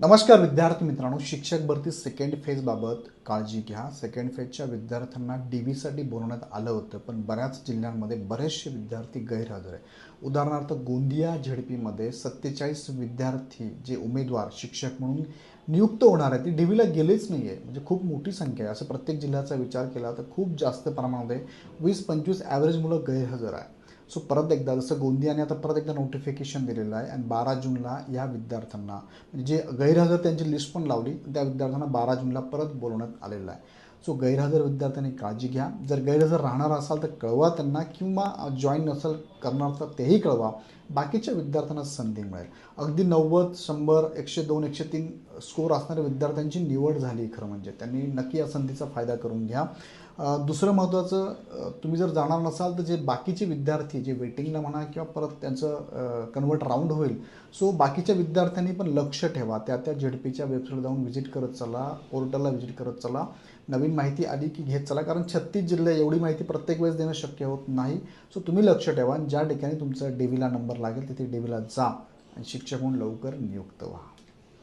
नमस्कार विद्यार्थी मित्रांनो शिक्षक भरती सेकंड फेजबाबत काळजी घ्या. सेकंड फेजच्या विद्यार्थ्यांना डी व्हीसाठी बोलवण्यात आलं होतं पण बऱ्याच जिल्ह्यांमध्ये बरेचसे विद्यार्थी गैरहजर आहे उदाहरणार्थ गोंदिया झेडपीमध्ये सत्तेचाळीस विद्यार्थी जे उमेदवार शिक्षक म्हणून नियुक्त होणार आहे ती डी व्हीला गेलेच नाही आहे म्हणजे खूप मोठी संख्या आहे. असं प्रत्येक जिल्ह्याचा विचार केला तर खूप जास्त प्रमाणामध्ये वीस पंचवीस ॲव्हरेज मुलं गैरहजर आहे सो परत एकदा जसं गोंदियाने आता परत एकदा नोटिफिकेशन दिलेलं आहे. आणि बारा जूनला या विद्यार्थ्यांना म्हणजे जे गैरहजर त्यांची लिस्ट पण लावली त्या विद्यार्थ्यांना बारा जूनला परत बोलवण्यात आलेलं आहे. सो गैरहजर विद्यार्थ्यांनी काळजी घ्या. जर गैरहजर राहणार असाल तर कळवा त्यांना किंवा जॉईन नसेल करणार तर तेही कळवा. बाकीच्या विद्यार्थ्यांना संधी मिळेल. अगदी नव्वद शंभर एकशे दोन एकशे तीन स्कोर असणाऱ्या विद्यार्थ्यांची निवड झाली खरं म्हणजे. त्यांनी नक्की या संधीचा फायदा करून घ्या. दुसरं महत्त्वाचं तुम्ही जर जाणार नसाल तर जे बाकीचे विद्यार्थी जे वेटिंगला म्हणा किंवा परत त्यांचं कन्वर्ट राऊंड होईल सो बाकीच्या विद्यार्थ्यांनी पण लक्ष ठेवा. त्या त्या झेडपीच्या वेबसाईट जाऊन व्हिजिट करत चला पोर्टलला व्हिजिट करत चला. नवीन माहिती आली की घेत चला कारण छत्तीस जिल्हे एवढी माहिती प्रत्येक वेळेस देणं शक्य होत नाही. सो तुम्ही लक्ष ठेवा आणि ज्या ठिकाणी तुमचा डेवीला नंबर लागेल तिथे डेवीला जा आणि शिक्षक म्हणून लवकर नियुक्त व्हा.